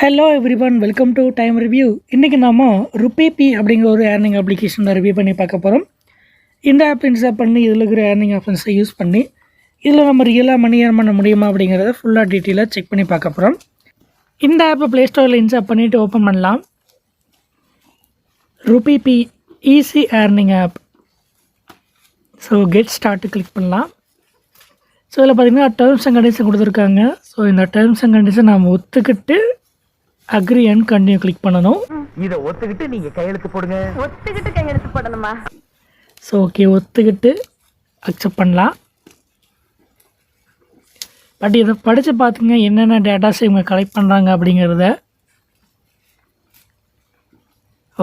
Hello everyone welcome to time review இன்றைக்கி நாம RuPay B அப்படிங்கிற ஒரு ஏர்னிங் அப்ளிகேஷன் தான் ரிவ்யூ பண்ணி பார்க்க போகிறோம் இந்த ஆப் இன்ஸ்டால் பண்ணி இதில் இருக்கிற ஏர்னிங் ஆப்ஷன்ஸை யூஸ் பண்ணி இதில் நம்ம ரியலாக மணி ஏர்ன் பண்ண முடியுமா அப்படிங்கிறத ஃபுல்லாக டீட்டெயிலாக செக் பண்ணி பார்க்க போகிறோம் இந்த ஆப்பை ப்ளே ஸ்டோரில் இன்ஸ்டால் பண்ணிவிட்டு ஓப்பன் பண்ணலாம். Rupee B easy earning app so get start click பண்ணலாம். ஸோ இதில் பார்த்தீங்கன்னா டேர்ம்ஸ் அண்ட் கண்டிஷன் கொடுத்துருக்காங்க. ஸோ இந்த டேர்ம்ஸ் அண்ட் கண்டிஷன் நாம் ஒத்துக்கிட்டு அக்ரி அண்ட் கண்டினியூ கிளிக் பண்ணணும். இத ஒத்துக்கிட்டு நீங்க கையெழுத்து போடுங்க. ஒத்துக்கிட்டு கையெழுத்து போடணுமா? ஸோ ஓகே ஒத்துக்கிட்டு அக்செப்ட் பண்ணலாம். பட் இதை படித்து பார்த்துங்க என்னென்ன டேட்டாஸ் இவங்க கலெக்ட் பண்ணுறாங்க அப்படிங்கிறத.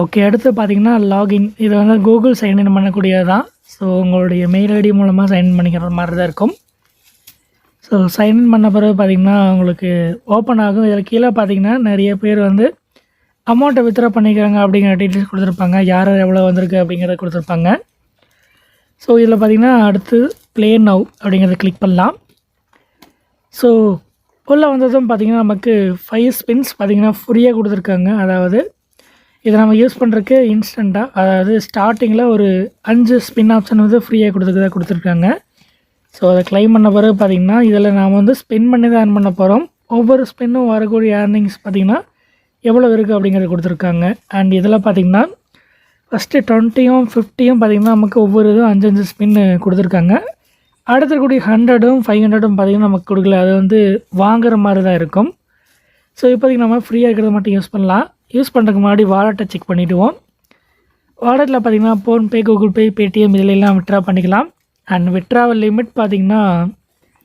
ஓகே அடுத்து பார்த்தீங்கன்னா லாகின் இது வந்து கூகுள் சைன்இன் பண்ணக்கூடியது தான் ஸோ உங்களுடைய மெயில் ஐடி மூலமாக சைன்இன் பண்ணிக்கிற மாதிரி தான் இருக்கும். ஸோ சைன்இன் பண்ண பிறகு பார்த்தீங்கன்னா உங்களுக்கு ஓப்பன் ஆகும். இதில் கீழே பார்த்தீங்கன்னா நிறைய பேர் வந்து அமௌண்ட்டை வித்ட்ரா பண்ணிக்கிறாங்க அப்படிங்கிற டீட்டெயில்ஸ் கொடுத்துருப்பாங்க. யார் யார் எவ்வளோ வந்திருக்கு அப்படிங்கிறத கொடுத்துருப்பாங்க. ஸோ இதில் பார்த்தீங்கன்னா அடுத்து ப்ளே நவ் அப்படிங்கிறத கிளிக் பண்ணலாம். ஸோ உள்ளே வந்ததும் பார்த்தீங்கன்னா நமக்கு ஃபைவ் ஸ்பின்ஸ் பார்த்தீங்கன்னா ஃப்ரீயாக கொடுத்துருக்காங்க. அதாவது இதை நம்ம யூஸ் பண்ணுறதுக்கு இன்ஸ்டண்ட்டாக அதாவது ஸ்டார்டிங்கில் ஒரு அஞ்சு ஸ்பின் ஆப்ஷன் வந்து ஃப்ரீயாக கொடுத்துருக்கதா கொடுத்துருக்காங்க. ஸோ அதை க்ளைம் பண்ண பிறகு பார்த்திங்கன்னா இதில் நாம் வந்து ஸ்பென் பண்ணி தான் ஏர்ன் பண்ண போகிறோம் ஒவ்வொரு ஸ்பென்னும் வரக்கூடிய ஏர்னிங்ஸ் பார்த்திங்கன்னா எவ்வளோ இருக்குது அப்படிங்கிறத கொடுத்துருக்காங்க. அண்ட் இதில் பார்த்தீங்கன்னா ஃபஸ்ட்டு டுவெண்ட்டியும் ஃபிஃப்டியும் பார்த்தீங்கன்னா நமக்கு ஒவ்வொரு இதுவும் அஞ்சு அஞ்சு ஸ்பின்னு கொடுத்துருக்காங்க. அடுத்தக்கூடிய ஹண்ட்ரடும் ஃபைவ் ஹண்ட்ரடும் பார்த்தீங்கன்னா நமக்கு கொடுக்கல. அது வந்து வாங்குற மாதிரி தான் இருக்கும். ஸோ இப்போதைக்கு நம்ம ஃப்ரீயாக இருக்கிறத மட்டும் யூஸ் பண்ணலாம். யூஸ் பண்ணுறதுக்கு முன்னாடி வாலெட்டை செக் பண்ணிவிடுவோம் வாலெட்டில் பார்த்தீங்கன்னா ஃபோன்பே கூகுள் பே பேடிஎம் இதில் எல்லாம் விட்ரா பண்ணிக்கலாம். அண்ட் விட்ராவல் லிமிட் பார்த்தீங்கன்னா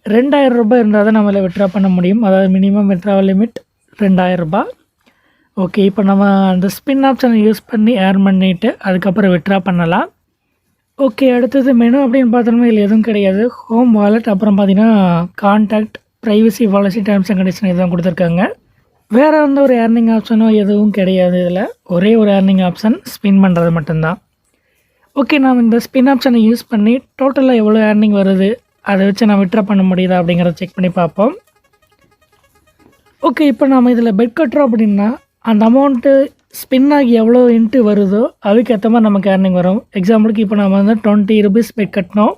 ரெண்டாயிரம் ரூபாய் இருந்தால் தான் நம்மள விட்ரா பண்ண முடியும். அதாவது மினிமம் விட்ராவல் லிமிட் ரெண்டாயிரம் ரூபாய். ஓகே இப்போ நம்ம அந்த ஸ்பின் ஆப்ஷனை யூஸ் பண்ணி ஏர் பண்ணிவிட்டு அதுக்கப்புறம் விட்ரா பண்ணலாம். ஓகே அடுத்தது மெனு அப்படின்னு பார்த்தோம்னா இதில் எதுவும் கிடையாது. ஹோம் வாலெட் அப்புறம் பார்த்திங்கன்னா contact privacy policy terms and condition இதுதான் கொடுத்துருக்காங்க. வேறு எந்த ஒரு ஏர்னிங் ஆப்ஷனோ எதுவும் கிடையாது இதில். ஒரே ஒரு ஏர்னிங் ஆப்ஷன் ஸ்பின் பண்ணுறது மட்டும்தான். ஓகே நாம் இந்த ஸ்பின் ஆப்ஷனை யூஸ் பண்ணி டோட்டலாக எவ்வளோ ஏர்னிங் வருது அதை வச்சு நான் விட்ரா பண்ண முடியுதா அப்படிங்கிறத செக் பண்ணி பார்ப்போம். ஓகே இப்போ நாம் இதில் பெட் கட்டுறோம் அப்படின்னா அந்த அமௌண்ட்டு ஸ்பின் ஆகி எவ்வளோ இன்ட்டு வருதோ அதுக்கேற்ற மாதிரி நமக்கு ஏர்னிங் வரும். எக்ஸாம்பிளுக்கு இப்போ நம்ம வந்து டுவெண்ட்டி ருபீஸ் பெட் கட்டினோம்.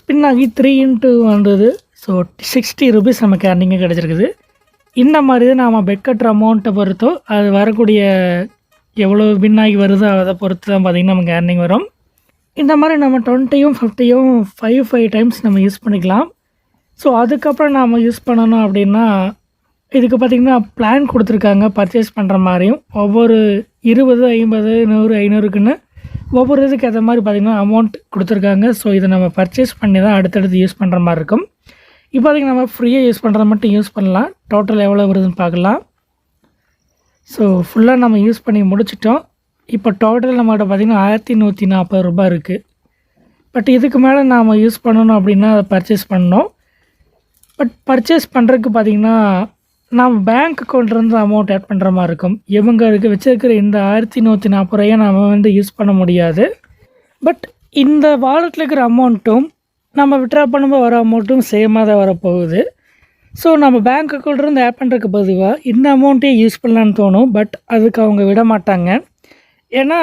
ஸ்பின் ஆகி த்ரீ இன்ட்டு வந்தது ஸோ சிக்ஸ்டி ருபீஸ் நமக்கு ஏர்னிங்கு கிடச்சிருக்குது. இந்த மாதிரி தான் நாம் பெட் கட்டுற அமௌண்ட்டை பொறுத்தோ அது வரக்கூடிய எவ்வளோ வின் ஆகி வருதோ அதை பொறுத்து தான் பார்த்திங்கன்னா நமக்கு ஏர்னிங் வரும். இந்த மாதிரி நம்ம டுவெண்ட்டியும் ஃபிஃப்டியும் ஃபைவ் ஃபைவ் டைம்ஸ் நம்ம யூஸ் பண்ணிக்கலாம். ஸோ அதுக்கப்புறம் நாம் யூஸ் பண்ணணும் அப்படின்னா இதுக்கு பார்த்திங்கன்னா பிளான் கொடுத்துருக்காங்க பர்ச்சேஸ் பண்ணுற மாதிரியும். ஒவ்வொரு இருபது ஐம்பது நூறு ஐநூறுக்குன்னு ஒவ்வொரு இதுக்கு ஏற்ற மாதிரி பார்த்திங்கன்னா அமௌண்ட் கொடுத்துருக்காங்க. ஸோ இதை நம்ம பர்ச்சேஸ் பண்ணி தான் அடுத்தடுத்து யூஸ் பண்ணுற மாதிரி இருக்கும். இப்போ பார்த்திங்கன்னா நம்ம ஃப்ரீயாக யூஸ் பண்ணுறத மட்டும் யூஸ் பண்ணலாம். டோட்டல் எவ்வளோ வருதுன்னு பார்க்கலாம். ஸோ ஃபுல்லாக நம்ம யூஸ் பண்ணி முடிச்சிட்டோம். இப்போ டோட்டல் நம்மகிட்ட பார்த்திங்கன்னா ஆயிரத்தி நூற்றி நாற்பது ரூபாய் இருக்குது பட் இதுக்கு மேலே நாம் யூஸ் பண்ணணும் அப்படின்னா அதை பர்ச்சேஸ் பண்ணோம் பட் பர்ச்சேஸ் பண்ணுறதுக்கு பார்த்திங்கன்னா நாம் பேங்க் அக்கௌண்ட்லேருந்து அமௌண்ட் ஆட் பண்ணுற மாதிரி இருக்கும். இவங்களுக்கு வச்சுருக்கிற இந்த ஆயிரத்தி நூற்றி நாற்பது ரூபாயை நாம் வந்து யூஸ் பண்ண முடியாது. பட் இந்த வாலெட்டில் இருக்கிற அமௌண்ட்டும் நம்ம விட்ரா பண்ணும்போது வர அமௌண்ட்டும் சேமாக தான் வரப்போகுது. ஸோ நம்ம பேங்க் அக்கௌண்ட்லேருந்து ஆட் பண்ணுறதுக்கு பதிவாக இந்த அமௌண்ட்டே யூஸ் பண்ணலான்னு தோணும். பட் அதுக்கு அவங்க விட மாட்டாங்க. ஏன்னா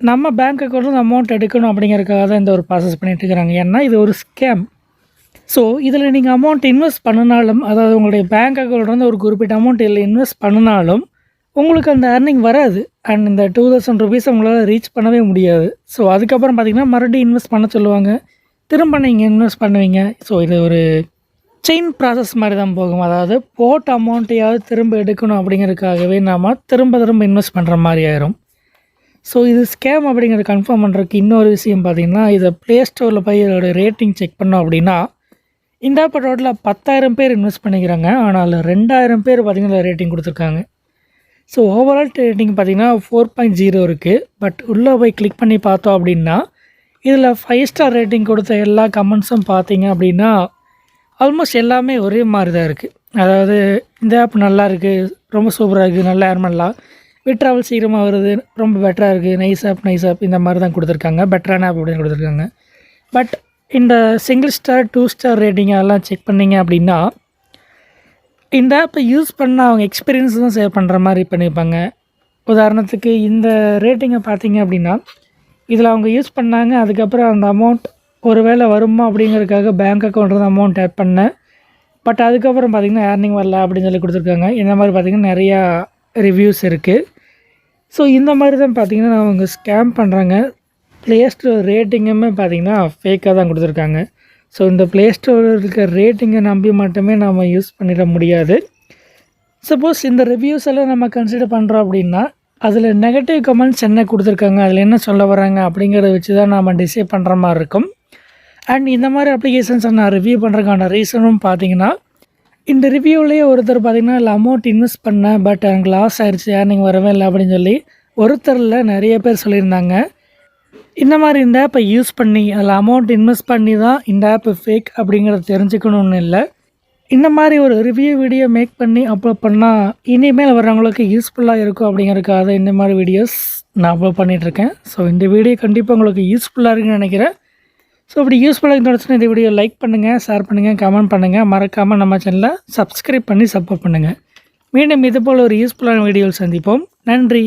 நம்ம பேங்க் அக்கௌண்ட்லேருந்து அமௌண்ட் எடுக்கணும் அப்படிங்கிறதுக்காக தான் இந்த ஒரு ப்ராசஸ் பண்ணிட்டு இருக்கிறாங்க ஏன்னா இது ஒரு ஸ்கேம் ஸோ இதில் நீங்கள் அமௌண்ட் இன்வெஸ்ட் பண்ணினாலும் அதாவது உங்களுடைய பேங்க் அக்கௌண்ட்லேருந்து ஒரு குறிப்பிட்ட அமௌண்ட் இதில் இன்வெஸ்ட் பண்ணினாலும் உங்களுக்கு அந்த ஏர்னிங் வராது. அண்ட் இந்த டூ தௌசண்ட் ருபீஸ் உங்களால் ரீச் பண்ணவே முடியாது. ஸோ அதுக்கப்புறம் பார்த்தீங்கன்னா மறுபடியும் இன்வெஸ்ட் பண்ண சொல்லுவாங்க. திரும்ப நீங்கள் இன்வெஸ்ட் பண்ணுவீங்க. ஸோ இது ஒரு செயின் ப்ராசஸ் மாதிரி தான் போகும். அதாவது போட்ட அமௌண்ட்டையாவது திரும்ப எடுக்கணும் அப்படிங்கிறதுக்காகவே நாம் திரும்ப திரும்ப இன்வெஸ்ட் பண்ணுற மாதிரி ஆயிரும். ஸோ இது ஸ்கேம் அப்படிங்கிறத கன்ஃபார்ம் பண்ணுறதுக்கு இன்னொரு விஷயம் பார்த்தீங்கன்னா இதை ப்ளே ஸ்டோரில் போய் இதோட ரேட்டிங் செக் பண்ணோம் அப்படின்னா இந்த ஆப் ரோட்டில் பத்தாயிரம் பேர் இன்வெஸ்ட் பண்ணிக்கிறாங்க. ஆனால் ரெண்டாயிரம் பேர் பார்த்திங்கன்னா ரேட்டிங் கொடுத்துருக்காங்க. ஸோ ஓவரால் ரேட்டிங் பார்த்தீங்கன்னா ஃபோர் பாயிண்ட் ஜீரோ இருக்குது பட் உள்ளே போய் கிளிக் பண்ணி பார்த்தோம் அப்படின்னா இதில் ஃபைவ் ஸ்டார் ரேட்டிங் கொடுத்த எல்லா கமெண்ட்ஸும் பார்த்தீங்க அப்படின்னா ஆல்மோஸ்ட் எல்லாமே ஒரே மாதிரி தான் இருக்குது அதாவது இந்த ஆப் நல்லா இருக்குது ரொம்ப சூப்பராக இருக்குது நல்லா ஏர்மெல்லாம் பண்ணலாம் விட்ராவல் சீக்கிரமாக வருது. ரொம்ப பெட்டராக இருக்குது நைஸ் ஆப் நைஸ் ஆப் இந்த மாதிரி தான் கொடுத்துருக்காங்க. பெட்டரான ஆப் அப்படின்னு கொடுத்துருக்காங்க. பட் இந்த single star two star rating அதெல்லாம் செக் பண்ணீங்க அப்படின்னா இந்த ஆப்பை யூஸ் பண்ண அவங்க எக்ஸ்பீரியன்ஸ் தான் ஷேர் பண்ணுற மாதிரி பண்ணியிருப்பாங்க உதாரணத்துக்கு இந்த ரேட்டிங்கை பார்த்தீங்க அப்படின்னா இதில் அவங்க யூஸ் பண்ணாங்க. அதுக்கப்புறம் அந்த அமௌண்ட் ஒரு வேளை வருமா அப்படிங்கிறதுக்காக பேங்க் அக்கௌண்ட்டில் அமௌண்ட் ஆட் பண்ணேன். பட் அதுக்கப்புறம் பார்த்திங்கன்னா ஏர்னிங் வரல அப்படின்னு சொல்லி கொடுத்துருக்காங்க. இந்த மாதிரி பார்த்திங்கன்னா நிறையா ரிவ்யூஸ் இருக்குது ஸோ இந்த மாதிரி தான் பார்த்திங்கன்னா அவங்க ஸ்கேம் பண்ணுறாங்க ப்ளே ஸ்டோர் ரேட்டிங்குமே பார்த்திங்கன்னா ஃபேக்காக தான் கொடுத்துருக்காங்க. ஸோ இந்த ப்ளே ஸ்டோரில் இருக்க ரேட்டிங்கை நம்பி மட்டுமே நம்ம யூஸ் பண்ணிட முடியாது. சப்போஸ் இந்த ரிவ்யூஸ் எல்லாம் நம்ம கன்சிடர் பண்ணுறோம் அப்படின்னா அதில் நெகட்டிவ் கமெண்ட்ஸ் என்ன கொடுத்துருக்காங்க அதில் என்ன சொல்ல வராங்க அப்படிங்கிறத வச்சு தான் நாம் டிசைட் பண்ணுற மாதிரி இருக்கும். அண்ட் இந்த மாதிரி அப்ளிகேஷன்ஸை நான் ரிவ்யூ பண்ணுறதுக்கான ரீசனும் பார்த்தீங்கன்னா இந்த ரிவ்யூலேயே ஒருத்தர் பார்த்தீங்கன்னா இல்லை அமௌண்ட் இன்வெஸ்ட் பண்ணேன் பட் எனக்கு லாஸ் ஆயிடுச்சு ஏர்னிங் வரவே இல்லை அப்படின்னு சொல்லி ஒருத்தரில் நிறைய பேர் சொல்லியிருந்தாங்க. இந்த மாதிரி இந்த ஆப்பை யூஸ் பண்ணி அதில் அமௌண்ட் இன்வெஸ்ட் பண்ணி தான் இந்த ஆப்பு ஃபேக் அப்படிங்கிறத தெரிஞ்சுக்கணும்னு இல்லை. இந்த மாதிரி ஒரு ரிவ்யூ வீடியோ மேக் பண்ணி அப்லோட் பண்ணால் இனிமேல் வர்றவங்களுக்கு யூஸ்ஃபுல்லாக இருக்கும் அப்படிங்கிறதுக்காக இந்த மாதிரி வீடியோஸ் நான் அப்லோட் பண்ணிகிட்ருக்கேன் ஸோ இந்த வீடியோ கண்டிப்பாக உங்களுக்கு யூஸ்ஃபுல்லாக இருக்குன்னு நினைக்கிறேன். ஸோ இப்படி யூஸ்ஃபுல்லாக இருந்துச்சுன்னா இந்த வீடியோ லைக் பண்ணுங்கள் ஷேர் பண்ணுங்கள் கமெண்ட் பண்ணுங்கள் மறக்காமல் நம்ம சேனலை சப்ஸ்கிரைப் பண்ணி சப்போர்ட் பண்ணுங்கள் மீண்டும் இது போல் ஒரு யூஸ்ஃபுல்லான வீடியோவில் சந்திப்போம். நன்றி.